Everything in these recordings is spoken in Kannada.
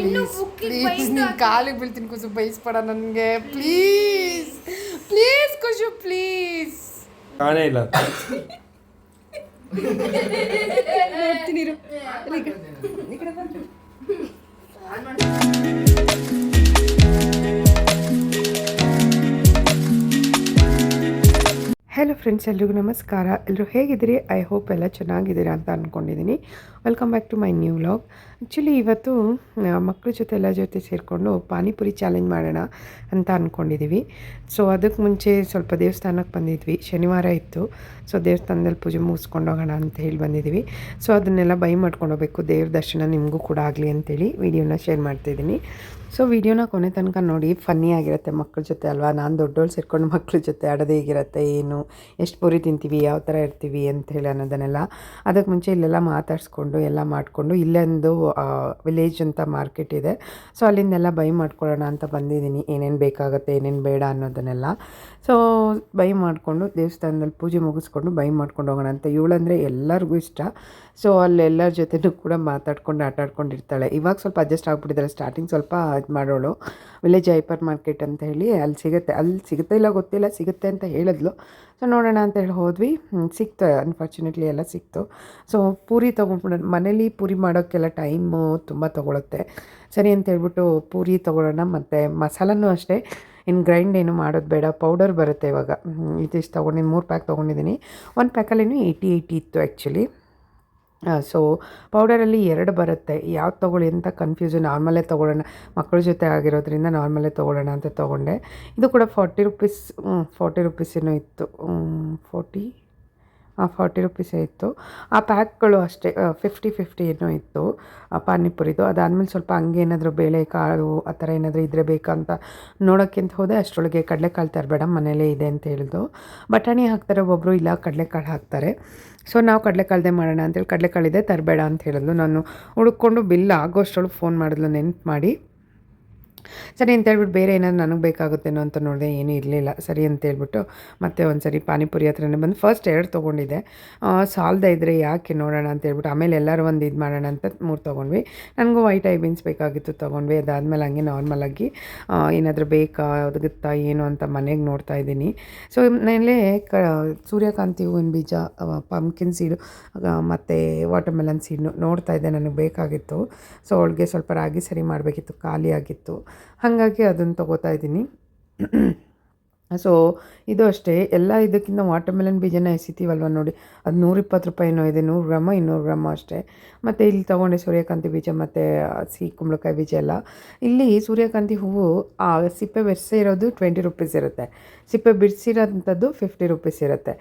ಪ್ಲೀಸ್ ಪ್ಲೀಸ್ ನೀನು ಕಾಲಿಗೆ ಬೀಳ್ತೀನಿ ಕುಸು ಬಯಸ್ಬೇಡ ನನಗೆ. ಪ್ಲೀಸ್ ಪ್ಲೀಸ್ ಕುಶು ಪ್ಲೀಸ್ ಕಾಣೇ ಇಲ್ಲ. ನೋಡ್ತೀನಿ ಹಲೋ ಫ್ರೆಂಡ್ಸ್ ಎಲ್ರಿಗೂ ನಮಸ್ಕಾರ. ಎಲ್ಲರೂ ಹೇಗಿದ್ದೀರಿ? ಐ ಹೋಪ್ ಎಲ್ಲ ಚೆನ್ನಾಗಿದ್ದೀರಾ ಅಂತ ಅಂದ್ಕೊಂಡಿದ್ದೀನಿ welcome back to my new vlog actually ಇವತ್ತು ಮಕ್ಕಳ ಜೊತೆ ಎಲ್ಲ ಜೊತೆ ಸೇರಿಕೊಂಡು ಪಾನಿಪುರಿ ಚಾಲೆಂಜ್ ಮಾಡೋಣ ಅಂತ ಅಂದ್ಕೊಂಡಿದ್ದೀವಿ ಸೊ ಅದಕ್ಕೆ ಮುಂಚೆ ಸ್ವಲ್ಪ ದೇವಸ್ಥಾನಕ್ಕೆ ಬಂದಿದ್ವಿ. ಶನಿವಾರ ಇತ್ತು. ಸೊ ದೇವಸ್ಥಾನದಲ್ಲಿ ಪೂಜೆ ಮುಗಿಸ್ಕೊಂಡು ಹೋಗೋಣ ಅಂತ ಹೇಳಿ ಬಂದಿದ್ದೀವಿ ಸೊ ಅದನ್ನೆಲ್ಲ ಬೈ ಮಾಡ್ಕೊಂಡು ಹೋಗ್ಬೇಕು. ದೇವ್ರ ದರ್ಶನ ನಿಮಗೂ ಕೂಡ ಆಗಲಿ ಅಂತೇಳಿ ವಿಡಿಯೋನ ಶೇರ್ ಮಾಡ್ತಾಯಿದ್ದೀನಿ ಸೊ ವಿಡಿಯೋನ ಕೊನೆ ತನಕ ನೋಡಿ ಫನ್ನಿ ಆಗಿರುತ್ತೆ ಮಕ್ಕಳ ಜೊತೆ ಅಲ್ವಾ ನಾನು ದೊಡ್ಡೋಳು ಸೇರ್ಕೊಂಡು ಮಕ್ಕಳ ಜೊತೆ ಆಡೋದೇ ಹೇಗಿರುತ್ತೆ ಏನು ಎಷ್ಟು ಪೂರಿ ತಿಂತೀವಿ ಯಾವ ಥರ ಇರ್ತೀವಿ ಅಂತ ಹೇಳಿ ಅನ್ನೋದನ್ನೆಲ್ಲ ಅದಕ್ಕೆ ಮುಂಚೆ ಇಲ್ಲೆಲ್ಲ ಮಾತಾಡಿಸ್ಕೊಂಡು ಎಲ್ಲ ಮಾಡಿಕೊಂಡು ಇಲ್ಲೊಂದು ವಿಲೇಜ್ ಅಂತ ಮಾರ್ಕೆಟ್ ಇದೆ ಸೊ ಅಲ್ಲಿಂದೆಲ್ಲ ಬೈ ಮಾಡ್ಕೊಳ್ಳೋಣ ಅಂತ ಬಂದಿದ್ದೀನಿ ಏನೇನು ಬೇಕಾಗುತ್ತೆ ಏನೇನು ಬೇಡ ಅನ್ನೋದನ್ನೆಲ್ಲ ಸೊ ಬೈ ಮಾಡಿಕೊಂಡು ದೇವಸ್ಥಾನದಲ್ಲಿ ಪೂಜೆ ಮುಗಿಸ್ಕೊಂಡು ಬೈ ಮಾಡ್ಕೊಂಡು ಹೋಗೋಣ ಅಂತ ಇವಳಂದರೆ ಎಲ್ಲರಿಗೂ ಇಷ್ಟ ಸೊ ಅಲ್ಲೆಲ್ಲರ ಜೊತೆನೂ ಕೂಡ ಮಾತಾಡ್ಕೊಂಡು ಆಟಾಡ್ಕೊಂಡಿರ್ತಾಳೆ ಇವಾಗ ಸ್ವಲ್ಪ ಅಡ್ಜಸ್ಟ್ ಆಗ್ಬಿಟ್ಟಿದ್ದಾರೆ ಸ್ಟಾರ್ಟಿಂಗ್ ಸ್ವಲ್ಪ ಇದು ಮಾಡೋಳು. ವಿಲೇಜ್ ಹೈಪರ್ ಮಾರ್ಕೆಟ್ ಅಂತ ಹೇಳಿ ಅಲ್ಲಿ ಸಿಗುತ್ತೆ. ಅಲ್ಲಿ ಸಿಗುತ್ತೆ ಇಲ್ಲ ಗೊತ್ತಿಲ್ಲ, ಸಿಗುತ್ತೆ ಅಂತ ಹೇಳಿದ್ಲು. ಸೊ ನೋಡೋಣ ಅಂತ ಹೇಳಿ ಹೋದ್ವಿ. ಸಿಕ್ತು ಅನ್ಫಾರ್ಚುನೇಟ್ಲಿ ಎಲ್ಲ ಸಿಕ್ತು. ಸೊ ಪೂರಿ ತೊಗೊಂಡ್ಬಿಡೋಣ. ಮನೇಲಿ ಪೂರಿ ಮಾಡೋಕ್ಕೆಲ್ಲ ಟೈಮು ತುಂಬ ತೊಗೊಳುತ್ತೆ. ಸರಿ ಅಂತ ಹೇಳ್ಬಿಟ್ಟು ಪೂರಿ ತೊಗೊಳ್ಳೋಣ, ಮತ್ತು ಮಸಾಲನೂ ಅಷ್ಟೇ. ಇನ್ನು ಗ್ರೈಂಡ್ ಏನು ಮಾಡೋದು ಬೇಡ. ಪೌಡರ್ ಬರುತ್ತೆ ಇವಾಗ. ಇದಿಷ್ಟು ತೊಗೊಂಡಿದ್ದೀನಿ ಮೂರು ಪ್ಯಾಕ್ ತೊಗೊಂಡಿದ್ದೀನಿ. ಒಂದು ಪ್ಯಾಕಲ್ಲಿ ಏಯ್ಟಿ ಏಯ್ಟಿ ಇತ್ತು ಆ್ಯಕ್ಚುಲಿ ಸೊ ಪೌಡರಲ್ಲಿ ಎರಡು ಬರುತ್ತೆ. ಯಾವ್ದು ತೊಗೊಳ್ಳಿ ಅಂತ ಕನ್ಫ್ಯೂಸು ನಾರ್ಮಲೇ ತೊಗೊಳ್ಳೋಣ. ಮಕ್ಕಳ ಜೊತೆ ಆಗಿರೋದ್ರಿಂದ ನಾರ್ಮಲೇ ತೊಗೊಳ್ಳೋಣ ಅಂತ ತೊಗೊಂಡೆ. ಇದು ಕೂಡ ಫಾರ್ಟಿ ರುಪೀಸ್ ಫಾರ್ಟಿ ರುಪೀಸ್ ಇತ್ತು. ಫೋರ್ಟಿ ಫಾರ್ಟಿ ರುಪೀಸೇ ಇತ್ತು. ಆ ಪ್ಯಾಕ್ಗಳು ಅಷ್ಟೇ ಫಿಫ್ಟಿ ಫಿಫ್ಟಿ ಏನೋ ಇತ್ತು ಪಾನಿಪುರಿದು. ಅದಾದಮೇಲೆ ಸ್ವಲ್ಪ ಹಂಗೆ ಏನಾದರೂ ಬೇಳೆ, ಕಾಳು, ಆ ಥರ ಏನಾದರೂ ಇದ್ದರೆ ಬೇಕಂತ ನೋಡೋಕ್ಕಿಂತ ಹೋದೆ. ಅಷ್ಟರೊಳಗೆ ಕಡಲೆಕಾಳು ತರಬೇಡ, ಮನೇಲೇ ಇದೆ ಅಂತ ಹೇಳಿದ್ರು ಬಟಾಣಿ ಹಾಕ್ತಾರೆ ಒಬ್ಬೊಬ್ಬರು ಇಲ್ಲ, ಕಡಲೆಕಾಳು ಹಾಕ್ತಾರೆ. ಸೊ, ನಾವು ಕಡಲೆಕಾಳ್ದೆ ಮಾಡೋಣ ಅಂತೇಳಿ, ಕಡಲೆಕಾಳಿದೆ ತರಬೇಡ ಅಂತ ಹೇಳಿದ್ಲು. ನಾನು ಹುಡುಕೊಂಡು ಬಿಲ್ ಆಗೋಷ್ಟರೊಳಗೆ ಫೋನ್ ಮಾಡಿದ್ಲು, ನೆನ್ಪು ಮಾಡಿ. ಸರಿ ಅಂತ ಹೇಳ್ಬಿಟ್ಟು ಬೇರೆ ಏನಾದ್ರು ನನಗೆ ಬೇಕಾಗುತ್ತೇನೋ ಅಂತ ನೋಡಿದೆ, ಏನೂ ಇರಲಿಲ್ಲ. ಸರಿ ಅಂತ ಹೇಳ್ಬಿಟ್ಟು ಮತ್ತೆ ಒಂದು ಸರಿ ಪಾನಿಪುರಿ ಹತ್ರನೇ ಬಂದು ಫಸ್ಟ್ ಎರಡು ತೊಗೊಂಡಿದ್ದೆ. ಸಾಲದ ಇದ್ದರೆ ಯಾಕೆ ನೋಡೋಣ ಅಂತ ಹೇಳ್ಬಿಟ್ಟು ಆಮೇಲೆ ಎಲ್ಲರೂ ಒಂದು ಇದು ಮಾಡೋಣ ಅಂತ ಮೂರು ತೊಗೊಂಡ್ವಿ. ನನಗೂ ವೈಟ್ ಐ ಬೀನ್ಸ್ ಬೇಕಾಗಿತ್ತು ತೊಗೊಂಡ್ವಿ. ಅದಾದಮೇಲೆ ಹಂಗೆ ನಾರ್ಮಲಾಗಿ ಏನಾದರೂ ಬೇಕಾ, ಒದಗುತ್ತಾ, ಏನು ಅಂತ ಮನೆಗೆ ನೋಡ್ತಾ ಇದ್ದೀನಿ. ಸೊ ಮೇಲೆ ಕ, ಸೂರ್ಯಕಾಂತಿ ಹೂವಿನ ಬೀಜ ಪಂಪ್ಕಿನ್ ಸೀಡು ಮತ್ತು ವಾಟರ್ಮೆಲನ್ ಸೀಡ್ ನೋಡ್ತಾ ಇದ್ದೆ. ನನಗೆ ಬೇಕಾಗಿತ್ತು. ಸೊ ಅವಳಿಗೆ ಸ್ವಲ್ಪ ರಾಗಿ ಸರಿ ಮಾಡಬೇಕಿತ್ತು, ಖಾಲಿ ಆಗಿತ್ತು. ಹಾಗಾಗಿ ಅದನ್ನು ತಗೋತಾ ಇದ್ದೀನಿ. ಸೊ ಇದು ಅಷ್ಟೇ. ಎಲ್ಲ ಇದಕ್ಕಿಂತ ವಾಟರ್ಮೆಲನ್ ಬೀಜನ ಎಸಿತೀವಲ್ವ ನೋಡಿ. ಅದು ನೂರಿಪ್ಪತ್ತು ರೂಪಾಯಿನೋ ಇದೆ. ನೂರು ಗ್ರಾಮ, ಇನ್ನೂರು ಗ್ರಾಮ ಅಷ್ಟೇ. ಮತ್ತು ಇಲ್ಲಿ ತೊಗೊಂಡೆ ಸೂರ್ಯಕಾಂತಿ ಬೀಜ ಮತ್ತು ಸಿಹಿ ಕುಂಬಳಕಾಯಿ ಬೀಜ ಎಲ್ಲ. ಇಲ್ಲಿ ಸೂರ್ಯಕಾಂತಿ ಹೂವು, ಆ ಸಿಪ್ಪೆ ಬೆರೆಸೇ ಇರೋದು ಟ್ವೆಂಟಿ ರುಪೀಸ್ ಇರುತ್ತೆ. ಸಿಪ್ಪೆ ಬಿಡಿಸಿರೋಂಥದ್ದು ಫಿಫ್ಟಿ ರುಪೀಸ್ ಇರುತ್ತೆ.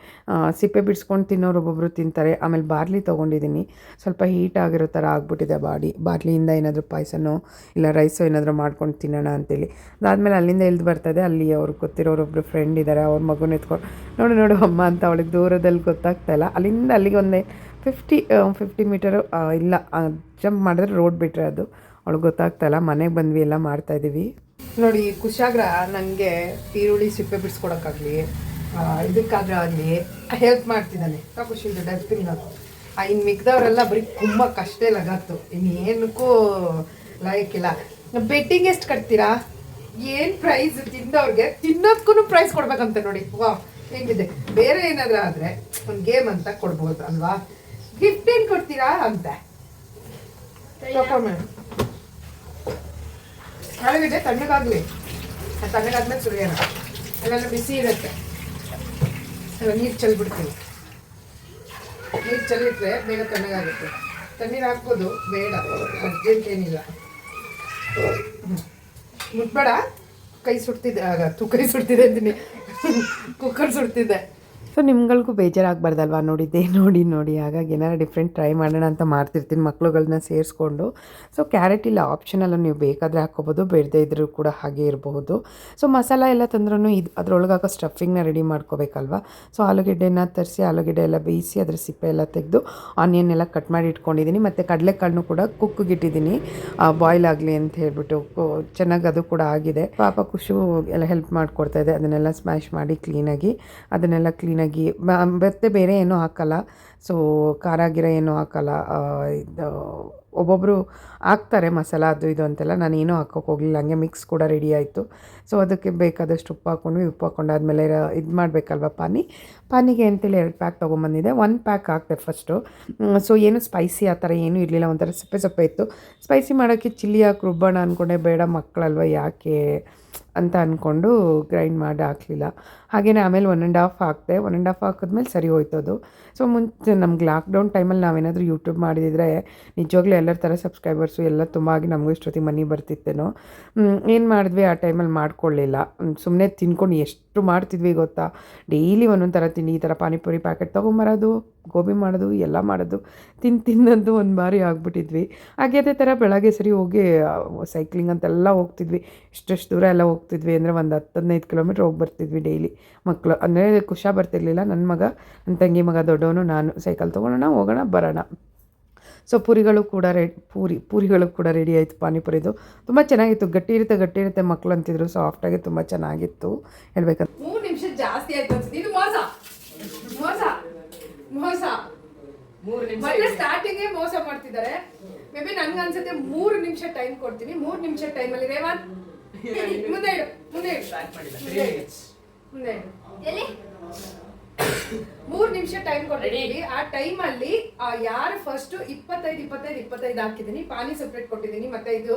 ಸಿಪ್ಪೆ ಬಿಡಿಸ್ಕೊಂಡು ತಿನ್ನೋರು ಒಬ್ಬೊಬ್ಬರು ತಿಂತಾರೆ. ಆಮೇಲೆ ಬಾರ್ಲಿ ತೊಗೊಂಡಿದ್ದೀನಿ. ಸ್ವಲ್ಪ ಹೀಟ್ ಆಗಿರೋ ಥರ ಆಗ್ಬಿಟ್ಟಿದೆ ಬಾಡಿ. ಬಾರ್ಲಿಯಿಂದ ಏನಾದರೂ ಪಾಯಸನೋ ಇಲ್ಲ ರೈಸೋ ಏನಾದರೂ ಮಾಡ್ಕೊಂಡು ತಿನ್ನೋಣ ಅಂತೇಳಿ. ಅದಾದಮೇಲೆ ಅಲ್ಲಿಂದ ಎಲ್ದು ಬರ್ತದೆ. ಅಲ್ಲಿ ಅವ್ರಿಗೆ ಗೊತ್ತಿರೋರು ಒಬ್ಬರು ಫ್ರೆಂಡ್ ಇದ್ದಾರೆ ಅವ್ರ ಮಗುನ ಎತ್ಕೊಂಡು ನೋಡಿ, ನೋಡು ಅಮ್ಮ ಅಂತ ಅವಳಿಗೆ ದೂರದಲ್ಲಿ ಗೊತ್ತಾಗ್ತಾ ಇಲ್ಲ. ಅಲ್ಲಿಂದ ಅಲ್ಲಿಗೆ ಒಂದೇ ಫಿಫ್ಟಿ ಫಿಫ್ಟಿ ಮೀಟರು ಇಲ್ಲ ಜಂಪ್ ಮಾಡಿದ್ರೆ ರೋಡ್ ಬಿಟ್ಟರೆ ಅದು. ಅವಳಿಗೆ ಗೊತ್ತಾಗ್ತಾ ಇಲ್ಲ. ಮನೆಗೆ ಬಂದ್ವಿ, ಎಲ್ಲ ಮಾಡ್ತಾಯಿದ್ದೀವಿ ನೋಡಿ ಕುಶಾಗ್ರ ನನಗೆ ಈರುಳ್ಳಿ ಸಿಪ್ಪೆ ಬಿಡಿಸ್ಕೊಡೋಕ್ಕಾಗಲಿ ಇದಕ್ಕಾದ್ರೂ ಆಗಲಿ ಹೆಲ್ಪ್ ಮಾಡ್ತಿದ್ದಾನೆ. ಖುಷಿ ಡಸ್ಟ್ಬಿನ್ ಇನ್ನು ಮಿಕ್ದವರೆಲ್ಲ ಬರೀ ತುಂಬ ಕಷ್ಟ ಲಗಾತು ಇನ್ನೇನಕ್ಕೂ ಲಾಯಕ್ಕಿಲ್ಲ ಬೆಟ್ಟಿಂಗ್ ಎಷ್ಟು ಕಟ್ತೀರಾ? ಏನು ಪ್ರೈಸ್ ತಿಂದವ್ರಿಗೆ ತಿನ್ನೋದ್ಕೂ ಪ್ರೈಸ್ ಕೊಡ್ಬೇಕಂತ ನೋಡಿ. ವಾ ಹೆಂಗಿದೆ? ಬೇರೆ ಏನಾದ್ರೂ ಆದರೆ ಒಂದು ಗೇಮ್ ಅಂತ ಕೊಡ್ಬೋದು ಅಲ್ವಾ? ಗಿಫ್ಟ್ ಏನ್ ಕೊಡ್ತೀರಾ ಅಂತ? ಒಳಗಡೆ ತಣ್ಣಗಾಗ್ಲಿ. ತಣ್ಣಗಾದ್ಮೇಲೆ ಸುರಿಯೋಣ. ಅಲ್ಲೆಲ್ಲ ಬಿಸಿ ಇರುತ್ತೆ. ನೀರು ಚೆಲ್ಬಿಡ್ತೀವಿ ನೀರು ಚೆಲ್ಲಿಟ್ರೆ ಬೇಗ ತಣ್ಣಗಾಗುತ್ತೆ. ತಣ್ಣೀರು ಹಾಕ್ಬೋದು, ಬೇಡ. ಅರ್ಜೆಂಟ್ ಏನಿಲ್ಲ. ಮುಟ್ಬೇಡ. ಕೈ ಸುಡ್ತಿದ್ದೆ ಆಗ ತು ಕೈ ಸುಡ್ತಿದ್ದೆ ಅಂತೀನಿ ಕುಕ್ಕರ್ ಸುಡ್ತಿದ್ದೆ ಸೊ ನಿಮ್ಗಳಿಗೂ ಬೇಜಾರಾಗಬಾರ್ದಲ್ವಾ? ನೋಡಿದ್ದೆ ನೋಡಿ ನೋಡಿ. ಹಾಗಾಗಿ ಏನಾರು ಡಿಫ್ರೆಂಟ್ ಟ್ರೈ ಮಾಡೋಣ ಅಂತ ಮಾಡ್ತಿರ್ತೀನಿ ಮಕ್ಳುಗಳನ್ನ ಸೇರಿಸ್ಕೊಂಡು. ಸೊ ಕ್ಯಾರೆಟ್ ಇಲ್ಲ ಆಪ್ಷನಲ್ಲ ನೀವು ಬೇಕಾದರೆ ಹಾಕ್ಕೋಬೋದು, ಬೇಡದೇ ಇದ್ರೂ ಕೂಡ ಹಾಗೆ ಇರಬಹುದು. ಸೊ ಮಸಾಲ ಎಲ್ಲ ತಂದ್ರೂ ಇದು ಅದ್ರೊಳಗೆ ಹಾಕೋ ಸ್ಟಫಿಂಗ್ನ ರೆಡಿ ಮಾಡ್ಕೋಬೇಕಲ್ವಾ? ಸೊ ಆಲೂಗೆಡ್ಡೆನ ತರಿಸಿ, ಆಲೂಗೆಡ್ಡೆ ಎಲ್ಲ ಬೇಯಿಸಿ, ಅದರ ಸಿಪ್ಪೆ ಎಲ್ಲ ತೆಗೆದು ಆನಿಯನ್ ಎಲ್ಲ ಕಟ್ ಮಾಡಿ ಇಟ್ಕೊಂಡಿದ್ದೀನಿ. ಮತ್ತು ಕಡಲೆಕಾಳನ್ನು ಕೂಡ ಕುಕ್ಕಿಗಿಟ್ಟಿದ್ದೀನಿ ಬಾಯ್ಲ್ ಆಗಲಿ ಅಂತ ಹೇಳ್ಬಿಟ್ಟು ಚೆನ್ನಾಗಿ ಅದು ಕೂಡ ಆಗಿದೆ. ಪಾಪ ಖುಷು ಎಲ್ಲ ಹೆಲ್ಪ್ ಮಾಡಿಕೊಡ್ತಾ ಇದೆ. ಅದನ್ನೆಲ್ಲ ಸ್ಮ್ಯಾಶ್ ಮಾಡಿ ಕ್ಲೀನಾಗಿ ಅದನ್ನೆಲ್ಲ ಕ್ಲೀನಾಗಿ ಮತ್ತೆ ಬೇರೆ ಏನೂ ಹಾಕಲ್ಲ. ಸೊ ಖಾರ ಗಿರ ಏನೂ ಹಾಕಲ್ಲ. ಇದು ಒಬ್ಬೊಬ್ಬರು ಹಾಕ್ತಾರೆ ಮಸಾಲ ಅದು ಇದು ಅಂತೆಲ್ಲ. ನಾನು ಏನೂ ಹಾಕೋಕೆ ಹೋಗಲಿಲ್ಲ. ಹಂಗೆ ಮಿಕ್ಸ್ ಕೂಡ ರೆಡಿ ಆಯಿತು. ಸೊ ಅದಕ್ಕೆ ಬೇಕಾದಷ್ಟು ಉಪ್ಪು ಹಾಕ್ಕೊಂಡ್ವಿ ಉಪ್ಪು ಹಾಕ್ಕೊಂಡಾದ್ಮೇಲೆ ಇದು ಮಾಡಬೇಕಲ್ವ ಪಾನಿ? ಪಾನಿಗೆ ಅಂತೇಳಿ ಎರಡು ಪ್ಯಾಕ್ ತೊಗೊಂಬಂದಿದ್ದೆ. ಒನ್ ಪ್ಯಾಕ್ ಹಾಕ್ದೆ ಫಸ್ಟು ಸೊ ಏನು ಸ್ಪೈಸಿ ಆ ಥರ ಏನೂ ಇರಲಿಲ್ಲ. ಒಂಥರ ಸಪ್ಪೆ ಸಪ್ಪೆ ಇತ್ತು. ಸ್ಪೈಸಿ ಮಾಡೋಕ್ಕೆ ಚಿಲ್ಲಿ ಹಾಕಿ, ರುಬ್ಬೋಣ ಅಂದ್ಕೊಂಡೆ ಬೇಡ ಮಕ್ಕಳಲ್ವ ಯಾಕೆ? ಅಂತ ಅಂದ್ಕೊಂಡು ಗ್ರೈಂಡ್ ಮಾಡಿ ಹಾಕಲಿಲ್ಲ. ಹಾಗೆಯೇ ಆಮೇಲೆ ಒನ್ ಆ್ಯಂಡ್ ಹಾಫ್ ಹಾಕಿದೆ ಒನ್ ಆ್ಯಂಡ್ ಹಾಫ್ ಹಾಕಿದ್ಮೇಲೆ ಸರಿ ಹೋಯ್ತು ಅದು ಸೊ ಮುಂಚೆ ನಮ್ಗೆ ಲಾಕ್ಡೌನ್ ಟೈಮಲ್ಲಿ ನಾವೇನಾದರೂ ಯೂಟ್ಯೂಬ್ ಮಾಡಿದಿದ್ರೆ ನಿಜವಾಗ್ಲೂ ಎಲ್ಲರ ಥರ ಸಬ್ಸ್ಕ್ರೈಬರ್ಸು ಎಲ್ಲ ತುಂಬ ಆಗಿ ನಮಗೂ ಇಷ್ಟೊತ್ತಿಗೆ ಮನಿ ಬರ್ತಿತ್ತೇನೋ. ಏನು ಮಾಡಿದ್ವಿ ಆ ಟೈಮಲ್ಲಿ ಮಾಡ್ಕೊಳ್ಳಿಲ್ಲ ಸುಮ್ಮನೆ ತಿನ್ಕೊಂಡು ಎಷ್ಟು ಮಾಡ್ತಿದ್ವಿ ಗೊತ್ತಾ? ಡೈಲಿ ಒಂದೊಂದು ಥರ ತಿಂಡಿ, ಈ ಥರ ಪಾನಿಪುರಿ ಪ್ಯಾಕೆಟ್ ತೊಗೊಂಬರೋದು, ಗೋಬಿ ಮಾಡೋದು, ಎಲ್ಲ ಮಾಡೋದು, ತಿಂದು ತಿನ್ನಂತೂ ಒಂದು ಬಾರಿ ಆಗಿಬಿಟ್ಟಿದ್ವಿ. ಹಾಗೆ ಅದೇ ಥರ ಬೆಳಗ್ಗೆ ಸರಿ ಹೋಗಿ ಸೈಕ್ಲಿಂಗ್ ಅಂತೆಲ್ಲ ಹೋಗ್ತಿದ್ವಿ. ಇಷ್ಟೆಷ್ಟು ದೂರ ಎಲ್ಲ ಹೋಗ್ತಿದ್ವಿ. ಅಂದರೆ ಒಂದು ಹತ್ತು ಹದಿನೈದು ಕಿಲೋಮೀಟ್ರ್ ಹೋಗಿ ಬರ್ತಿದ್ವಿ ಡೈಲಿ ಮಕ್ಕಳು ಅಂದರೆ ಖುಷ ಬರ್ತಿರ್ಲಿಲ್ಲ ನನ್ನ ಮಗ ನನ್ನ ತಂಗಿ ಮಗ ದೊಡ್ಡವನು, ನಾನು ಸೈಕಲ್ ತೊಗೊಳೋಣ ಹೋಗೋಣ, ಬರೋಣ. ಸೊ ಪೂರಿಗಳು ಕೂಡ ರೆಡಿ ಪೂರಿ ಪೂರಿಗಳು ಕೂಡ ರೆಡಿ ಆಯಿತು ಪಾನಿಪುರಿದು. ತುಂಬ ಚೆನ್ನಾಗಿತ್ತು. ಗಟ್ಟಿ ಇರುತ್ತೆ ಗಟ್ಟಿ ಇರುತ್ತೆ ಮಕ್ಕಳು ಅಂತಿದ್ರು ಸಾಫ್ಟಾಗಿ ತುಂಬ ಚೆನ್ನಾಗಿತ್ತು. ಹೇಳ್ಬೇಕಂತ ಮೂರು ನಿಮಿಷ ಜಾಸ್ತಿ ಆಯ್ತು ಇದು ಮೋಸ. ಮೋಸ. ಮೋಸ. ಮತ್ತೆ ಸ್ಟಾರ್ಟಿಂಗ್ ಮೋಸ ಮಾಡ್ತಿದ್ದಾರೆ. ಮೇ ಬಿ ನನ್ಗೆ ಅನ್ಸುತ್ತೆ ಮೂರು ನಿಮಿಷ ಟೈಮ್ ಕೊಡ್ತೀನಿ. ಮೂರು ನಿಮಿಷ ಟೈಮ್ ಅಲ್ಲಿ ರೇವಂತ್ ಮುಂದೆ ಇಡು ಮುಂದೆ ಮುಂದೆ ಮೂರ್ ನಿಮಿಷ ಟೈಮ್ ಕೊಟ್ಟಿದ್ದೀವಿ ಆ ಟೈಮ್ ಅಲ್ಲಿ ಯಾರು ಫಸ್ಟ್ ಇಪ್ಪತ್ತೈದು ಇಪ್ಪತ್ತೈದು ಇಪ್ಪತ್ತೈದು ಹಾಕಿದೀನಿ ಪಾನಿ ಸಪ್ರೇಟ್ ಕೊಟ್ಟಿದ್ದೀನಿ. ಮತ್ತೆ ಇದು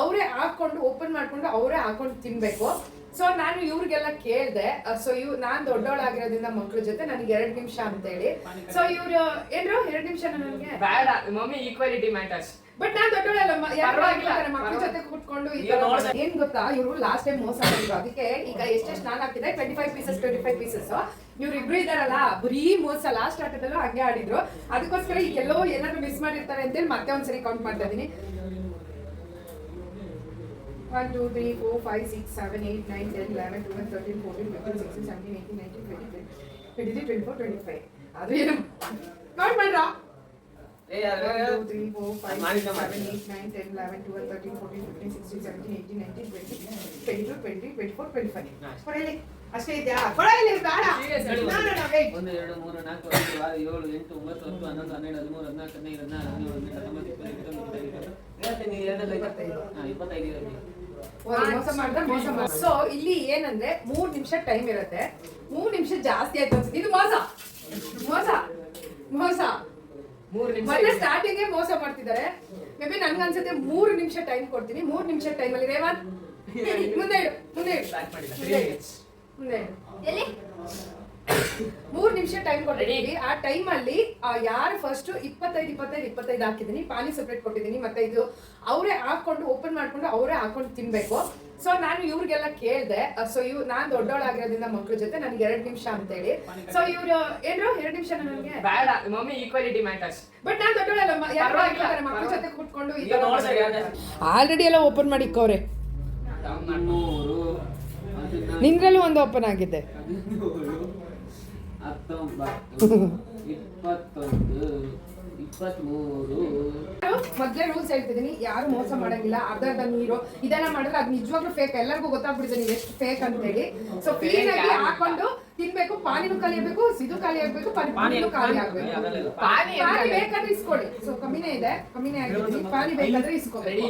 ಅವರೇ ಹಾಕೊಂಡು ಓಪನ್ ಮಾಡ್ಕೊಂಡು ಅವರೇ ಹಾಕೊಂಡು ತಿನ್ಬೇಕು. ಸೊ ನಾನು ಇವ್ರಿಗೆಲ್ಲ ಕೇಳ್ದೆ. ಸೊ ಇವ್ ನಾನ್ ದೊಡ್ಡವಳಾಗಿರೋದ್ರಿಂದ ಮಕ್ಳ ಜೊತೆ ನನಗೆ ಎರಡ್ ನಿಮಿಷ ಅಂತ ಹೇಳಿ ಸೊ ಇವ್ರು ಏನ್ರು? ಎರಡ್ ನಿಮಿಷ ನನಗೆ? ಬೇಡ. ಮಮ್ಮಿ ಈಕ್ವಾಲಿಟಿ ಮ್ಯಾಟರ್ಸ್ ಬಟ್ ನಾನ್ ದೊಡ್ಡವಳಲ್ಲ ಯಾರು ಮಕ್ಕಳ ಜೊತೆ ಕೂತ್ಕೊಂಡು ಏನ್ ಗೊತ್ತಾ? ಇವರು ಲಾಸ್ಟ್ ಟೈಮ್ ಮೋಸ ಮಾಡಿದ್ರು ಅದಕ್ಕೆ ಈಗ ಎಷ್ಟೆಷ್ಟು ನಾನು ಹಾಕಿದೆ twenty five pieces twenty five pieces ಇವ್ರು ಇಬ್ರು ಇದಾರಲ್ಲ ಬರೀ ಮೋಸ. ಲಾಸ್ಟ್ ಆಟದಲ್ಲೂ ಹಂಗೆ ಆಡಿದ್ರು. ಅದಕ್ಕೋಸ್ಕರ ಈಗ ಎಲ್ಲೋ ಏನಾದ್ರು ಮಿಸ್ ಮಾಡಿರ್ತಾರೆ ಅಂತೇಳಿ ಮತ್ತೆ ಒಂದ್ಸರಿ ಕೌಂಟ್ ಮಾಡ್ತಾ ಇದೀನಿ one two three four five six seven eight nine ten eleven twelve thirteen fourteen fifteen sixteen seventeen eighteen nineteen twenty twenty three twenty four twenty five ಅದು ಏನು ಕೌಂಟ್ ಮಾಡ್ರಾ? ಅಷ್ಟೇ. ಇದೆಯಾ. ಒಂದು ಎರಡು ಮೂರು ನಾಲ್ಕು ಐದು ಆರು ಏಳು ಎಂಟು ಒಂಬತ್ತು ಹತ್ತು ಹನ್ನೊಂದು ಹನ್ನೆರಡು ಹದಿಮೂರು ಹದಿನಾಲ್ಕು ಹದಿನೈದು ಹದಿನಾರು ಹದಿನೇಳು ಹದಿನೆಂಟು ಹತ್ತೊಂಬತ್ತು ಇಪ್ಪತ್ತು ಇಪ್ಪತ್ತೊಂದು ಮೋಸ ಮೋಸ ಸೊ ಇಲ್ಲಿ ಏನಂದ್ರೆ ಮೂರ್ ನಿಮಿಷ ಟೈಮ್ ಇರುತ್ತೆ. ಮೂರ್ ನಿಮಿಷ ಜಾಸ್ತಿ ಆಯ್ತು ಇದು ಮೋಸ. ಮೋಸ. ಮೋಸ. ಮೂರು ಸ್ಟಾರ್ಟಿಂಗ್ ಮೋಸ ಮಾಡ್ತಿದ್ದಾರೆ. ಮೇ ಬಿ ನನ್ಗೆ ಅನ್ಸುತ್ತೆ ಮೂರು ನಿಮಿಷ ಟೈಮ್ ಕೊಡ್ತೀನಿ. ಮೂರು ನಿಮಿಷ ಟೈಮ್ ಅಲ್ಲಿ ರೇವಾ ಮುಂದೆ ಇಡು ಮುಂದೆ ಇಡು. ಸ್ಟಾರ್ಟ್ ಮಾಡಿಲ್ಲ. ಮುಂದೆ ಮೂರು ಎಲ್ಲಿ? ಮೂರ್ ನಿಮಿಷ ಟೈಮ್ ಕೊಟ್ಟಿದ್ದೀನಿ ಆ ಟೈಮ್ ಅಲ್ಲಿ ಆ, ಯಾರು ಫಸ್ಟ್ ಇಪ್ಪತ್ತೈದು ಇಪ್ಪತ್ತೈದು ಇಪ್ಪತ್ತೈದು ಹಾಕಿದೀನಿ ಪಾನಿ ಸಪ್ರೇಟ್ ಕೊಟ್ಟಿದ್ದೀನಿ. ಮತ್ತೆ ಇದು ಅವರೇ ಹಾಕೊಂಡು ಓಪನ್ ಮಾಡ್ಕೊಂಡು ಅವರೇ ಹಾಕೊಂಡು ತಿನ್ಬೇಕು. ಸೊ ನಾನು ಇವ್ರಿಗೆಲ್ಲ ಕೇಳಿದೆ ಸೊ ಇವ್ ನಾನ್ ದೊಡ್ಡವಳಾಗಿರೋದ್ರಿಂದ ಮಕ್ಳ ಜೊತೆ ನನ್ಗೆ ಎರಡ್ ನಿಮಿಷ ಅಂತ ಹೇಳಿ ಸೊ ಇವ್ರು ಏನ್ರೋ? ಎರಡ್ ನಿಮಿಷ ನನಗೆ? ಬೇಡ ಮಮ್ಮಿ ಈಕ್ವಾಲಿಟಿ ಮ್ಯಾಟರ್ಸ್ ಬಟ್ ನಾನ್ ದೊಡ್ಡವಳಲ್ಲ ಮಕ್ಳ ಜೊತೆ ಕುತ್ಕೊಂಡು? ಆಲ್ರೆಡಿ ಎಲ್ಲ ಓಪನ್ ಮಾಡಿಕ್ಕವ್ರೆ ಕೋರೆ ನಿಂದ್ರಲ್ಲೂ ಒಂದು ಓಪನ್ ಆಗಿದೆ. ಹತ್ತೊಂಬತ್ತು ಇಪ್ಪತ್ತೊಂದು ಇಪ್ಪತ್ಮೂರು. ಮೊದ್ಲೇ ರೂಲ್ಸ್ ಹೇಳ್ತಿದ್ದೀನಿ. ಯಾರು ಮೋಸ ಮಾಡಂಗಿಲ್ಲ. ಅರ್ಧ ಅರ್ಧ ನೀರು. ಇದೆಲ್ಲ ಮಾಡಿದ್ರೆ ಅದು ನಿಜವಾಗ್ಲೂ ಫೇಕ್ ಎಲ್ಲರಿಗೂ ಗೊತ್ತಾಗ್ಬಿಟ್ಟಿದೆ ನೀವು ಎಷ್ಟು ಫೇಕ್ ಅಂತ ಹೇಳಿ ಸೊ ಕ್ಲೀನ್ ಆಗಿ ಹಾಕೊಂಡು ತಿನ್ಬೇಕು. ಪಾನಿನೂ ಖಾಲಿ ಆಗ್ಬೇಕು ಸಿದು ಖಾಲಿ ಆಗ್ಬೇಕು ಪಾನಿ ಪಾನಿನೂ ಖಾಲಿ ಆಗ್ಬೇಕು. ಪಾನಿ ಬೇಕಾದ್ರೆ ಇಸ್ಕೊಳ್ಳಿ. ಸೊ ಕಮ್ಮಿನೇ ಇದೆ. ಕಮ್ಮಿನೇ ಆಗಿದ್ದೀನಿ ಪಾನಿ ಬೇಕಾದ್ರೆ two,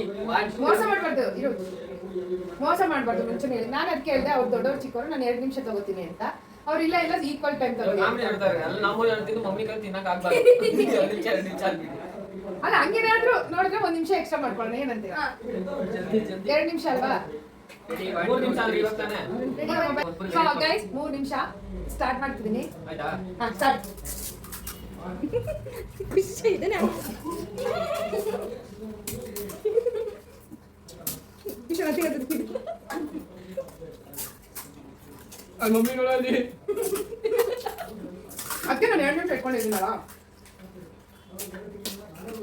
ಮೋಸ ಮಾಡ್ಬಾರ್ದು. ಇರು. ಮೋಸ ಮಾಡ್ಬಾರ್ದು. ಮುಂಚೆ ಹೇಳಿ. ನಾನು ಅದಕ್ಕೆ ಹೇಳ್ದೆ ಅವ್ರು ದೊಡ್ಡವ್ರು ಚಿಕ್ಕವರು. ನಾನು ಎರಡು ನಿಮಿಷ ತಗೋತೀನಿ ಅಂತ. ಅವ್ರು ಇಲ್ಲ ಇಲ್ಲ ಈಕ್ವಲ್ ಟೈಮ್ ನಾವು ಹೇಳ್ತಾರೆ ಅಲ್ಲ ನಮ್ಮ ಹೇಳ್ತಿದ್ದು ಮಮ್ಮಿ ಕೈ ತಿನ್ನಕ್ ಆಗ್ಬಾರ್ದು. ಅಲ್ಲ ಹಂಗೇನಾದ್ರೂ ನೋಡಿದ್ರೆ ಒಂದ್ ನಿಮಿಷ ಎಕ್ಸ್ಟ್ರಾ ಮಾಡ್ಕೊಳ್ಳೋಣ ಏನಂತೀರಾ? ಜಲ್ದಿ ಜಲ್ದಿ. ಎರಡು ನಿಮಿಷ ಅಲ್ವಾ? ಗೈಸ್ ಮೂರು ನಿಮಿಷ ಸ್ಟಾರ್ಟ್ ಮಾಡ್ತಿದ್ದೀನಿ. ಆಯ್ತಾ? ಹಾ ಸ್ಟಾರ್ಟ್ ಮಮ್ಮಿಗಳಲ್ಲಿ. ಅದಕ್ಕೆ ನಾನು ಎರಡು ನಿಮಿಷ ಇಟ್ಕೊಂಡಿದ್ದೀನಲ್ಲ.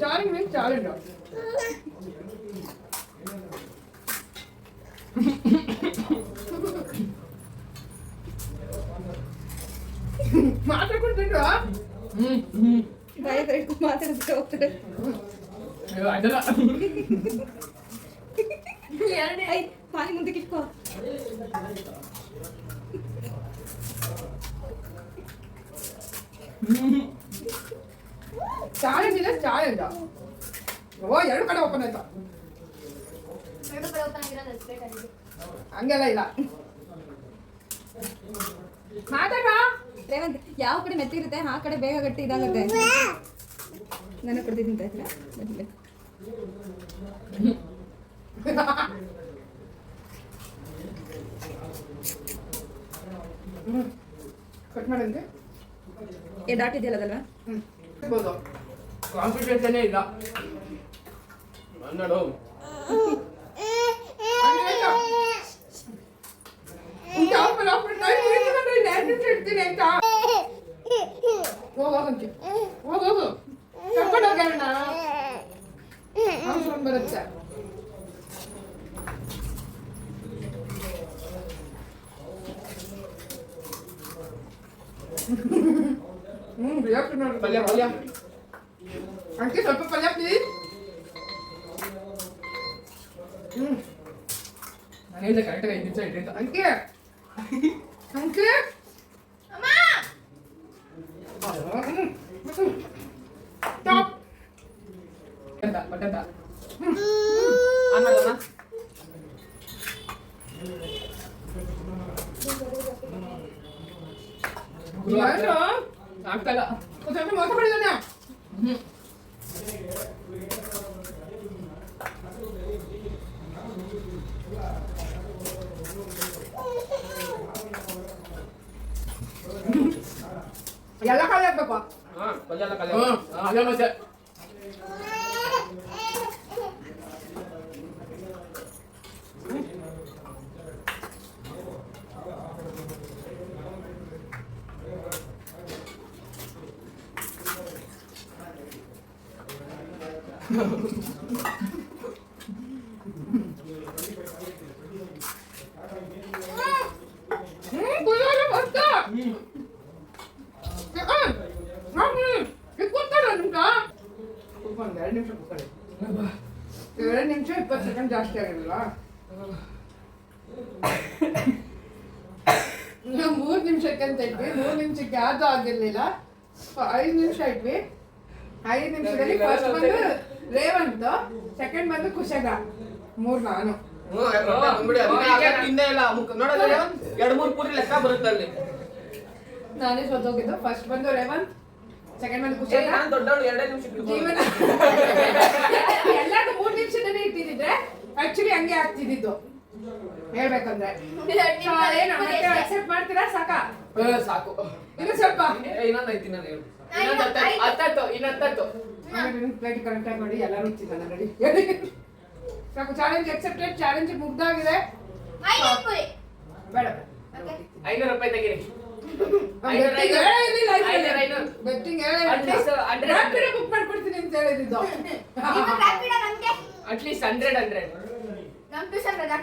ಚಾಲೆಂಜ್ ಮೀನ್ಸ್ ಚಾಲೆಂಜ್ ಮಾತಾಡ್ಕೊಂಡು ಹ್ಮ್ ಮಾತಾಡಿದ್ರೆ ಹೋಗ್ತಾರೆ. ಅದಲ್ಲ ಎರಡನೇ ಐ ಪಾನಿ ಮುಂದಕ್ಕೆ ಇಟ್ಕೋ. ಚಾಲೆಂಜ್ ಇದೆ ಚಾಲೆಂಜ್ ಓ ಎರಡು ಕಡೆ ಓಪನ್ ಆಯ್ತಾ. ಹಂಗೆಲ್ಲ ಇಲ್ಲ. ಮಾತಾಡ ರೇವಂತ್ ಯಾವ ಕಡೆ ಮೆತ್ತಿರುತ್ತೆ? ಆ ಕಡೆ ಬೇಗ ಗಟ್ಟಿ ಇದಾಗುತ್ತೆ. ನಾನು ಕೊಡ್ತಿದ್ದೀನಿ ಬನ್ನಿ. ಹ್ಞೂ ಕಟ್ ಮಾಡಂತೆ ಏ ಡಾಟ್ ಇದೆಯಲ್ಲ ಅದಲ್ವಾ? ಹ್ಞೂ ಇರ್ಬೋದು. ಕಾನ್ಫಿಡೆನ್ಸೇ ಇಲ್ಲ. ನೋಡು ಹೋಗೋಗಂತೆ ಹೋಗೋಗು ಕರ್ಕೊಂಡು ಹೋಗೋಣ ಬರುತ್ತೆ ಹ್ಞೂ ರಿಯಾಕ್ಟ್ ನೋಡಿ ಪಲ್ಯ ಪಲ್ಯ ಅಂಕಿ ಸ್ವಲ್ಪ ಪಲ್ಯ ಪ್ಲೀಸ್ ಹ್ಞೂ ನಾನು ಹೇಳಿದೆ ಕರೆಕ್ಟಾಗಿ ಐದು ನಿಮಿಷ ಇಟ್ಟಿದ್ದ ಅಂಕಿ ಅಂಕಿ ಅಮ್ಮ! ಸ್ಟಾಪ್ ಅಂತ ಬಟ್ಟಂತ ಅನ್ನದನ್ನ ಏನು ಆಗ್ತಲ್ಲ ಸ್ವಲ್ಪ ಮೋಸ ಮಾಡಿದ್ದಾನೆ ಎಲ್ಲ ಖಾಲಿ ಆಗ್ಬೇಕು ಹಾ ಪಲ್ಯ ಎಲ್ಲ ಕಲೆ ಹ್ಮ್. ಅಲ್ಲ ಮತ್ತೆ ಹ್ಮ್ ಕುಯ್ಯೋರು ಮಸ್ತ ಕೂತ್ಕೊಳ್ಳ ನಿಮ್ಗ ಕೂತ್ಕೊಂಡು ಎರಡು ನಿಮಿಷ ಕೂತ್ಕೊಳ್ಳಿ. ಎರಡು ನಿಮಿಷ ಇಪ್ಪತ್ತು ಸೆಕೆಂಡ್ ಜಾಸ್ತಿ ಆಗಿರಲಿಲ್ಲ ನಾವು ಮೂರು ನಿಮಿಷಕ್ಕೆ ಅಂತ ಇಟ್ವಿ ಮೂರು ನಿಮಿಷಕ್ಕೆ ಯಾವುದೂ ಆಗಿರಲಿಲ್ಲ. ಐದು ನಿಮಿಷ ಇಟ್ವಿ ಐದು ನಿಮಿಷದಲ್ಲಿ ಫಸ್ಟ್ ಬಂದು ರೇವಂತ್ ಸೆಕೆಂಡ್ ಬಂದು ಕುಶಗ. ಮೂರು ನಾನು. ಎರಡು ಮೂರು ಪೂರಿ ಲೆಕ್ಕ ಬರುತ್ತೆ ಅಲ್ಲಿ ನಾನೇ ಸೋತೋಗಿದ್ದು ಫಸ್ಟ್ ಬಂದು ರೇವಂತ್ ಸೆಕೆಂಡ್ ನಾನ್ ದೊಡ್ಡವಳು ಎರಡೇ ನಿಮಿಷ ಜೀವನ ಮೂರ್ ನಿಮಿಷದಲ್ಲಿ ಇಟ್ಟಿದ್ರೆ ಆಕ್ಚುಲಿ ಹಂಗೆ ಆಗ್ತಿದ್ದು ಹೇಳ್ಬೇಕಂದ್ರೆ. ಏನು ಮತ್ತೆ ಮಾಡ್ತೀರಾ? ಸಾಕಾ? ಸಾಕು. ಇನ್ನು ಸ್ವಲ್ಪ. ಇನ್ನೊಂದು ಐತಿ ನಾನು ಹೇಳು. ಹತ್ತತ್ತು, ಪ್ಲೇಟ್ ಕರೆಕ್ಟ್ ಆಗಿ ಎಲ್ಲರೂ ಸಾಕು ಚಾಲೆಂಜ್ ಅಕ್ಸೆಪ್ಟೆಡ್ ಚಾಲೆಂಜ್ ಮುಗ್ದಾಗಿದೆ. ಬೇಡ. ಐನೂರು ರೂಪಾಯಿ ತೆಗೀರಿ. ಬುಕ್ ಮಾಡ್ಕೊಡ್ತೀನಿ ಅಂತ ಹೇಳಿದ್ದು. ಅಟ್ಲೀಸ್ಟ್ ಹಂಡ್ರೆಡ್ ಹಂಡ್ರೆಡ್ ನಮ್ ಟ್ಯೂಷನ್ ರಜಾ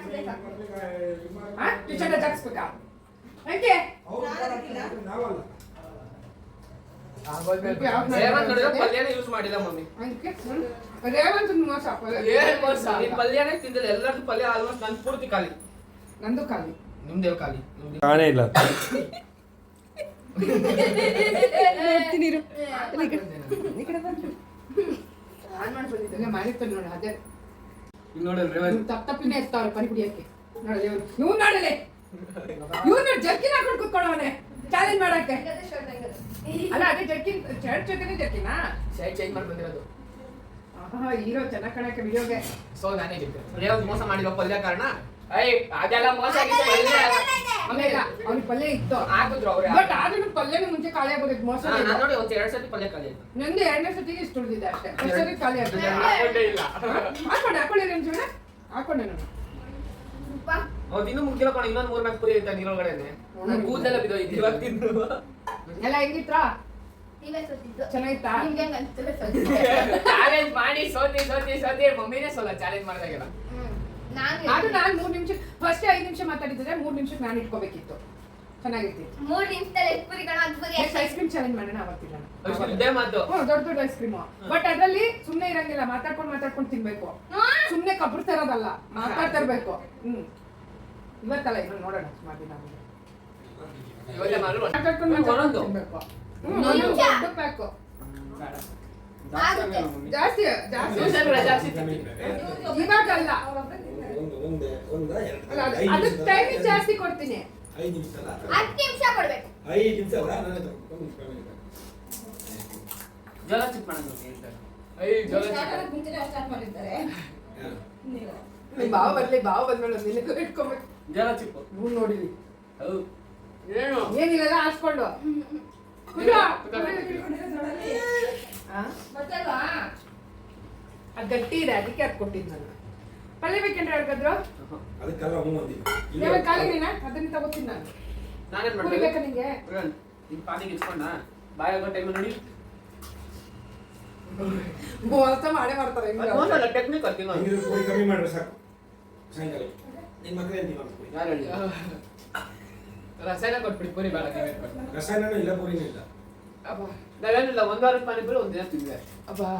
ಯೂಸ್ ಮಾಡಿಲ್ಲ ಮಮ್ಮಿ. ರೇವಂತ್ ಮೋಸ ಏನ್ ಮೋಸ. ನೀನ್ ಪಲ್ಯನೇ ತಿಂದಿಲ್ಲ. ಎಲ್ಲರದ್ದು ಪಲ್ಯ ಆಲ್ಮೋಸ್ಟ್ ನನ್ ಪೂರ್ತಿ ಖಾಲಿ. ನಂದು ಖಾಲಿ. ನಿಮ್ದೇವ್ ಖಾಲಿ? ಕಾಣೇ ಇಲ್ಲ. ಇರು. ಈ ಕಡೆ. ತಪ್ಪ ತಪ್ಪಿನೇ ಇರ್ತಾವ್ರೆ ಪನಿ ಕುಡಿಯಕ್ಕೆ. ನೋಡಿ ಇವ್ನು ಇವ್ನು ನೋಡಲೆ. ಇವ್ನು ಜರ್ಕಿನ್ ಹಾಕೊಂಡು ಕೂತ್ಕೊಳ್ಳೋನೆ ಚಾಲೆಂಜ್ ಮಾಡಕ್ಕೆ. ಅಲ್ಲ ಅದೇ ಜರ್ಕಿನ್ ಶರ್ಟ್ ಜೊತೆನೇ ಜರ್ಕಿನಾ? ಶೈಟ್ ಚೇಂಜ್ ಮಾಡಿ ಬಂದಿರೋದು. ಆಹಾ ಹೀರೋ ಚೆನ್ನಾಗಿ ಕಾಣಕ್ಕೆ ವಿಡಿಯೋಗೆ ಸೊ ನಾನೇ ಗೆದ್ದೆ ಮೋಸ ಮಾಡಿರೋ ಪಲ್ಯ ಕಾರಣ? ಅದೆಲ್ಲ ಮೋಸ ಅವ್ನಿಗೆ ಪಲ್ಯ ಇತ್ತು. ಹಾಕಿದ್ರು ಅವ್ರೆ ಬಟ್ ಆದ್ರೂ ಪಲ್ಯನೂ ಮುಂಚೆ ಖಾಲಿ ಆಗಬೇಕು ಮೋಸ ನೋಡಿ ಒಂದ್ ಎರಡ್ ಸತಿ ಪಲ್ಯ ಖಾಲಿ ಆಯ್ತು. ನಂದು ಎರಡನೇ ಸತಿಗೆ ಇಷ್ಟು ಉಳಿದಿದೆ ಅಷ್ಟೇ. ಫಸ್ಟ್ ಸತಿ ಖಾಲಿ ಆಗಿದೆ ಹಾಕೊಂಡೇ ಇಲ್ಲ. ಹಾಕೊಂಡೆ ಹಾಕೊಂಡೆ ನಾನು. ಅವತ್ತು ಇನ್ನೂ ಮುಗಿಲ್ಲ ಕಣ ಇನ್ನೊಂದ್ ಮೂರ್ ನಾಲ್ಕು ಪುರಿ ಐತೆ ನೀರೊಳಗಡೆನೆ ನನ್ ಕೂದಲೆಲ್ಲ ಬಿದ್ದೋಯ್ತು ಇವಾಗ ತಿಂದು. ಎಲ್ಲ ಹೆಂಗಿತ್ರಾ. ಚೆನ್ನಾಗಿತ್ತಾ? ನಿಮ್ಗೆ? ಚಾಲೆಂಜ್ ಮಾಡಿ ಸೋತಿ ಸೋತಿ ಸೋತಿ. ಮಮ್ಮಿನೇ ಸೋಲ ಚಾಲೆಂಜ್ ಮಾಡಿದಾಗೆಲ್ಲ. ಅದು ನಾನು ಮೂರ್ ನಿಮಿಷ ಫಸ್ಟ್ ಐದು ನಿಮಿಷ ಮಾತಾಡಿದ್ರೆ ಮೂರ್ ನಿಮಿಷ ನಾನು ಇಟ್ಕೋಬೇಕಿತ್ತು. ಚೆನ್ನಾಗಿರ್ತಿತ್ತು. ಮೂರ್ ನಿಮಿಷದಲ್ಲಿ ಎಷ್ಟು ಪುರಿ ಕಣ ಅದು puri next ice cream challenge ಮಾಡೋಣ ಅವತ್ತಿಲ್ಲ ಅಷ್ಟು ಇದೇ ಮಾತು. ಹ್ಮ್ ದೊಡ್ಡ ದೊಡ್ಡ ಐಸ್ ಕ್ರೀಮ್ ಬಟ್ ಅದ್ರಲ್ಲಿ ಸುಮ್ನೆ ಇರಂಗಿಲ್ಲ ಮಾತಾಡ್ಕೊಂಡು ಮಾತಾಡ್ಕೊಂಡು ತಿನ್ಬೇಕು. ಸುಮ್ನೆ ಕಬ್ಬಿಡ್ತಾ ಇರೋದಲ್ಲ ಮಾತಾಡ್ತಾ ಇರ್ಬೇಕು ಹ್ಮ್. ಇವತ್ತಲ್ಲ ಇನ್ನು ನೋಡೋಣ ಸುಮಾರು ದಿನ. ಮಾತಾಡ್ಕೊಂಡು ಮಾತಾಡ್ಕೊಂಡು. ತಿನ್ಬೇಕು. ಹ್ಮ್, ಪ್ಯಾಕು ಜಾಸ್ತಿ ಜಾಸ್ತಿ ಜಾಸ್ತಿ. ಇವಾಗಲ್ಲ. ಒಂದು ಒಂದೇ ಅದಕ್ಕೆ ಜಾಸ್ತಿ ಕೊಡ್ತೀನಿ. ಐದು ನಿಮಿಷ ಅಲ್ಲ ಹತ್ತು ನಿಮಿಷ ಕೊಡ್ಬೇಕು. ಐದು ನಿಮಿಷ ಅಲ್ಲ ನಾನು ಒಂದು ನಿಮಿಷ ಜೋಳ ಚಿಪ್ ಮಾಡೋದು ಹೇಳ್ತಾರೆ. ಐ ಜೋಳ ಚಿಪ್ ಮುಂಚೆನೆ ಸ್ಟಾರ್ಟ್ ಮಾಡಿರ್ತಾರೆ ಯಾರು? ಬಾವ ಬರ್ಲಿ ಬಾವ ಬಂದ್ಮೇಲೆ ನಿನಗೂ ಇಟ್ಕೊಬೇಕು. ಜಲ ಚಿಪ್ ನೋಡಿ ಹೌದು. ಏನು? ಏನಿಲ್ಲ ಹಾಸ್ಕೊಂಡು? ಅದು ಗಟ್ಟಿ ಇದೆ ಅದಕ್ಕೆ ಅದು ಕೊಟ್ಟಿದ್ದು ನಾನು. ಪಲ್ಯ ಬೇಕೇನ್ರಿ ಹೇಳ್ಕದ್ರು ಅದಕ್ಕೆಲ್ಲ. ಇಲ್ಲೇ. ಇವಾಗ ಖಾಲಿ ನೀನ? ಅದನ್ನ ತಗೋತೀನಿ ನಾನು. ನಾನೇನ್ ಮಾಡ್ಬೇಕು ಬೇಕಾ ನಿಂಗೆ? ನಿನ್ ಪಾನಿಗೆ ಇಟ್ಕೊಂಡ? ಬಾಯಾಗ ಟೈಮ್ ನೋಡಿ. ಮೋಸ ಮಾಡೇ ಮಾಡ್ತಾರೆ ಹಿಂಗೆ. ಟೆಕ್ನಿಕ್ ಹಂಗಿದ್ರೆ ಕಮ್ಮಿ ಮಾಡ್ರೆ ಸಾಕು. ಸಾಯಂಕಾಲ. ನಿಮ್ಮ ಮಕ್ಕಳೇ ಯಾರು ಹೇಳಿ? ರಸಾಯನ ಕೊಟ್ಬಿಡಿ ಪೂರಿ ಬೇಡ ನೀವೇ ಕೊಡಿ. ರಸಾಯನನೂ ಇಲ್ಲ ಪೂರಿನೂ ಇಲ್ಲ. ಅಬ್ಬಾ ನಾವೇನಿಲ್ಲ ಒಂದ್ ವಾರದ ಪಾನಿಪುರಿ ಒಂದು ದಿನ ತಿಂದೆ. ಅಬ್ಬಾ.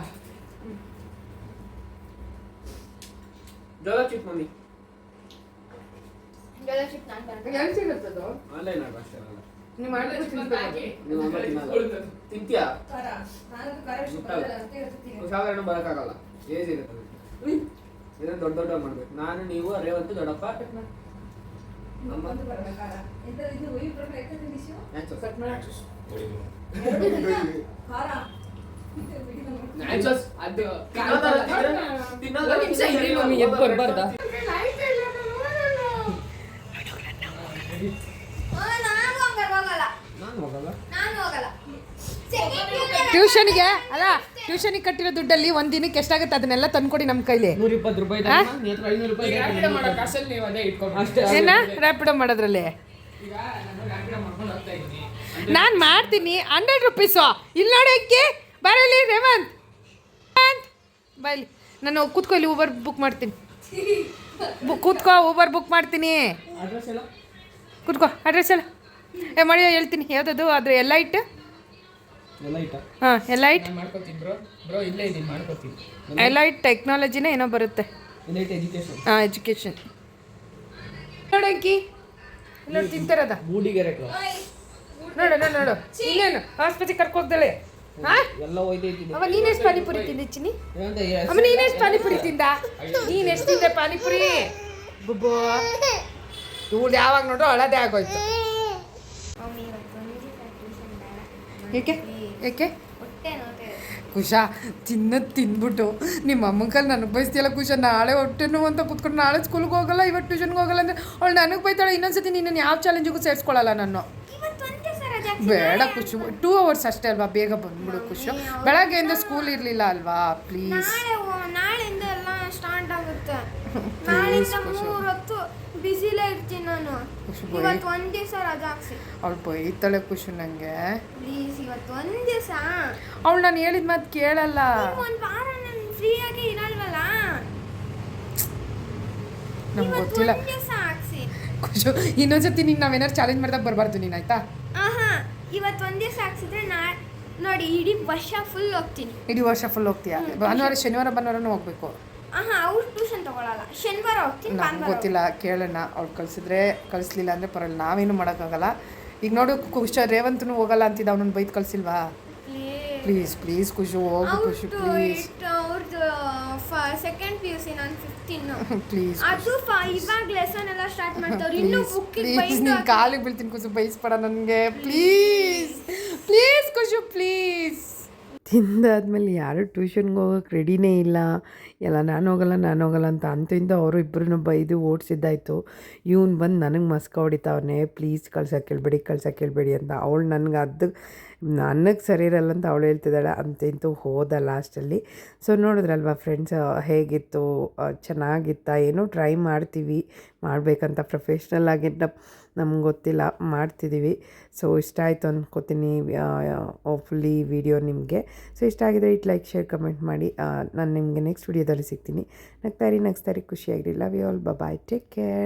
ಜೋಳ ಚಿಪ್ ಮಮ್ಮಿ ಜೋಳ ಚಿಪ್ ನಾನು ನಂಗೆ ಎಲ್ಲಿ ಸಿಗುತ್ತದು ಆನ್ಲೈನ್ ಆಗ ಅಷ್ಟೇ ಅಲ್ಲ ನೀವು ಮಾಡಿದ್ರೆ ತಿನ್ಬೇಕು. ನೀವು ಅಮ್ಮ ತಿನ್ನಲ್ಲ ತಿಂತೀಯಾ ಖಾರ. ನಾನಂತೂ ಖಾರ ಇಷ್ಟು ಮುಟ್ಟಲ್ಲ. ಬರಲ್ಲ ಅಂತ ಹೇಳ್ತೀನಿ. ಸಾಧಾರಣ ಬರೋಕ್ಕಾಗಲ್ಲ ಏಜ್ ಇರುತ್ತೆ. ಇದನ್ನ ದೊಡ್ಡ ದೊಡ್ಡ ಮಾಡ್ಬೇಕು ನಾನು ನೀವು ರೇವಂತ್ ದೊಡ್ಡಪ್ಪ ಬರಲ್ಲ ಖಾರ. ಎಂತ ಇದು ಪ್ರಕಾರ ಕಟ್ ಮಾಡಿ. ಖಾರ. ಬರ್ಬಾರ್ದಾ? ಟ್ಯೂಷನ್ಗೆ ಅಲ್ಲ ಟ್ಯೂಷನಿಗೆ ಕಟ್ಟಿರೋ ದುಡ್ಡಲ್ಲಿ ಒಂದ್ ದಿನಕ್ಕೆ ಎಷ್ಟಾಗುತ್ತೆ ಅದನ್ನೆಲ್ಲ ತಂದ್ಕೊಡಿ ನಮ್ಮ ಕೈಲಿ. ಏನ? ರ್ಯಾಪಿಡೋ ಮಾಡೋದ್ರಲ್ಲಿ? ಈಗ ನಾನು ರ್ಯಾಪಿಡೋ ಮಾಡ್ಕೊಂಡು ನಾನು ಮಾಡ್ತೀನಿ ಹಂಡ್ರೆಡ್ ರುಪೀಸು. ಇಲ್ಲಿ ನೋಡಿ ಅಕ್ಕಿ ಬರಲಿ ರೇವಂತ್. ರೇವಂತ್, ಬೈಲಿ ನಾನು ಕೂತ್ಕೊ ಇಲ್ಲಿ ಊಬರ್ ಬುಕ್ ಮಾಡ್ತೀನಿ. ಕೂತ್ಕೋ ಊಬರ್ ಬುಕ್ ಮಾಡ್ತೀನಿ. ಕೂತ್ಕೋ ಅಡ್ರೆಸ್ ಎಲ್ಲ. ಏ ಮಾಡಿ ಹೇಳ್ತೀನಿ. ಯಾವುದದು? ಅದ್ರ ಎಲ್ಲ ಇಟ್ಟು ಹಾಂ ಎಲ್ಲ ಇಟ್ ಎಲ್ಲ ಇಟ್ ಟೆಕ್ನಾಲಜಿನ ಏನೋ ಬರುತ್ತೆ. ಹಾಂ ಎಜುಕೇಷನ್ ನೋಡಂಕಿ. ನೋಡಿ ತಿಂತಾರದ? ನೋಡು ನೋಡು ನೋಡು. ಇನ್ನೇನು ಆಸ್ಪತ್ರೆಗೆ ಕರ್ಕೋಗ್ದಳೆ ಎಲ್ಲ ಅವ ನೀನೆಷ್ಟು ಪಾನಿಪುರಿ ತಿಂದಿ ಚಿನ್ನಿ ಅಮ್ಮ ನೀನೆಷ್ಟು ಪಾನಿಪುರಿ ತಿಂದ? ನೀನ್ ಎಷ್ಟು ತಿಂದೆ ಪಾನಿಪುರಿ? ಬುಬ್ಬು. ಇವಳು ಯಾವಾಗ ನೋಡು ಅಳದೆ ಆಗೋಯ್ತು. ಏಕೆ? ಏಕೆ? ಕುಶ ತಿನ್ನೋದು ತಿಂದ್ಬಿಟ್ಟು. ನಿಮ್ಮ ಅಮ್ಮಂಕಲ್ಲಿ ನನಗೆ ಬಯಸ್ತಿಯಲ್ಲ ಕುಶ ನಾಳೆ ಹೊಟ್ಟೆ ನೋವು ಅಂತ ಕುತ್ಕೊಂಡು ನಾಳೆ ಸ್ಕೂಲ್ಗೆ ಹೋಗಲ್ಲ ಇವತ್ತು ಟ್ಯೂಷನ್ಗೆ ಹೋಗಲ್ಲ ಅಂದರೆ ಅವಳು ನನಗೆ ಬೈತಾಳೆ ಇನ್ನೊಂದ್ಸತಿ ನಿನ್ನನ್ನು ಯಾವ ಚಾಲೆಂಜಿಗೂ ಸೇರಿಸ್ಕೊಳ್ಳಲ್ಲ ನಾನು ಇವತ್ತು ಒಂದು ದಿವಸ ರಜೆ ಬೇಡ ಖುಷಿ. ಟೂ ಅವರ್ಸ್ ಅಷ್ಟೇ ಅಲ್ವಾ ಬೇಗ ಬಂದ್ಬಿಡು ಬೆಳಗ್ಗೆ ಬೆಳಗ್ಗೆಯಿಂದ ಸ್ಕೂಲ್ ಇರಲಿಲ್ಲ ಅಲ್ವಾ? ಪ್ಲೀಸ್ ನಾಳೆಯಿಂದ ಎಲ್ಲ ಸ್ಟಾರ್ಟ್ ಆಗುತ್ತೆ. ನಾಳೆಯಿಂದ ಮೂರು ಹೊತ್ತು ಬಿಸಿಲೇ ಇರ್ತೀನಿ ನಾನು. ಖುಷು ಇವತ್ತು ಒಂದ್ ದಿವಸ ರಜಾ ಹಾಕ್ಸಿ. ಅವಳು ಬೈತಾಳೆ ಖುಷಿ ನನಗೆ ಪ್ಲೀಸ್ ಇವತ್ತು ಒಂದ್ ದಿವಸ. ಅವಳು ನಾನು ಹೇಳಿದ ಮಾತು ಕೇಳಲ್ಲ. ಒಂದ್ ವಾರ ನಾನು ಫ್ರೀಯಾಗಿ ಇರಲ್ವಲ್ಲ? ನಮ್ಗೆ ಗೊತ್ತಿಲ್ಲ. ಖುಷು. ಇನ್ನೊಂದ್ಸತಿ ನೀನು ನಾವೇನಾದ್ರು ಚಾಲೆಂಜ್ ಮಾಡ್ದಾಗ ಬರಬಾರ್ದು ನೀನು ಆಯ್ತಾ? ಇವತ್ತು ಒಂದೇ ಸಾಕ್ಸಿದ್ರೆ ನಾ ನೋಡಿ ಇಡೀ ವರ್ಷ ಫುಲ್ ಹೋಗ್ತೀನಿ. ಇಡೀ ವರ್ಷ ಫುಲ್ ಹೋಗ್ತೀಯಾ? ಭಾನುವಾರ ಶನಿವಾರ ಭಾನುವಾರನೂ ಹೋಗ್ಬೇಕು. ಆಹಾ ಅವ್ರು ಟ್ಯೂಷನ್ ತಗೊಳಲ್ಲ. ಶನಿವಾರ ಹೋಗ್ತೀನಿ ನಮ್ಗೆ ಗೊತ್ತಿಲ್ಲ ಕೇಳೋಣ. ಅವ್ಳು ಕಳಿಸಿದ್ರೆ ಕಳಿಸ್ಲಿಲ್ಲ ಅಂದರೆ ಪರವಾಗಿಲ್ಲ ನಾವೇನು ಮಾಡೋಕ್ಕಾಗಲ್ಲ. ಈಗ ನೋಡು ಕುಶ ರೇವಂತನು ಹೋಗಲ್ಲ ಅಂತಿದ್ದ ಅವನನ್ನು ಬೈತ್ ಕಳಿಸಿಲ್ವಾ? ಪ್ಲೀಸ್ ಪ್ಲೀಸ್ ಖುಷಿ ಹೋಗು ಖುಷಿ ಪ್ಲೀಸ್ ಅವ್ರದ್ದು ಸೆಕೆಂಡ್ ಪಿ ಯು ಸಿ ನಾನು ಫಿಫ್ತಿನ್ ಪ್ಲೀಸ್ ಅದು ಇವಾಗ ಲೆಸನ್ ಎಲ್ಲ ಸ್ಟಾರ್ಟ್ ಮಾಡ್ತಾವ್ರು. ಇನ್ನು ಬುಕ್ ಪ್ಲೀಸ್ ನಿನ್ನ ಕಾಲಿಗೆ ಬೀಳ್ತೀನಿ ಖುಷಿ ಬೈಸ್ಬೇಡ ನನಗೆ. ಪ್ಲೀಸ್ ಪ್ಲೀಸ್ ಖುಷಿ ಪ್ಲೀಸ್ ತಿಂದಾದ್ಮೇಲೆ ಯಾರು ಟ್ಯೂಷನ್ಗೆ ಹೋಗೋಕೆ ರೆಡಿನೇ ಇಲ್ಲ. ಎಲ್ಲ ನಾನು ಹೋಗಲ್ಲ ನಾನು ಹೋಗಲ್ಲ ಅಂತ ಅಂತಿಂದ ಅವರು ಇಬ್ಬರನ್ನು ಬೈದು ಓಡಿಸಿದ್ದಾಯಿತು. ಇವ್ನು ಬಂದು ನನಗೆ ಮಸ್ಕ ಹೊಡಿತಾವನೆ. ಪ್ಲೀಸ್ ಕಳ್ಸೋಕೆ ಕೇಳಬೇಡಿ ಕಳ್ಸೋಕೆ ಕೇಳಬೇಡಿ ಅಂತ. ಅವಳು ನನಗೆ ಅದು ನನಗೆ ಸರಿ ಇರಲ್ಲ ಅಂತ ಅವಳು ಹೇಳ್ತಿದ್ದಾಳೆ. ಅಂತಿಂತೂ ಹೋದ ಲಾಸ್ಟಲ್ಲಿ ಸೊ ನೋಡಿದ್ರಲ್ವ ಫ್ರೆಂಡ್ಸ್ ಹೇಗಿತ್ತು? ಚೆನ್ನಾಗಿತ್ತಾ? ಏನೋ ಟ್ರೈ ಮಾಡ್ತೀವಿ. ಮಾಡಬೇಕಂತ ಪ್ರೊಫೆಷ್ನಲ್ ಆಗಿ ನಮ್ಗೆ ಗೊತ್ತಿಲ್ಲ. ಮಾಡ್ತಿದ್ದೀವಿ ಸೊ ಇಷ್ಟ ಆಯಿತು ಅಂದ್ಕೋತೀನಿ ಫುಲ್ಲಿ ವಿಡಿಯೋ ನಿಮಗೆ. ಸೊ ಇಷ್ಟ ಆಗಿದ್ರೆ ಇಟ್ ಲೈಕ್, ಶೇರ್ ಕಮೆಂಟ್ ಮಾಡಿ. ನಾನು ನಿಮಗೆ ನೆಕ್ಸ್ಟ್ ವಿಡಿಯೋದಲ್ಲಿ ಸಿಗ್ತೀನಿ. ನಗ್ತಾರಿ ನಗ್ಸ್ತಾರಿ ಖುಷಿಯಾಗಿರಿ. Love you all bye take care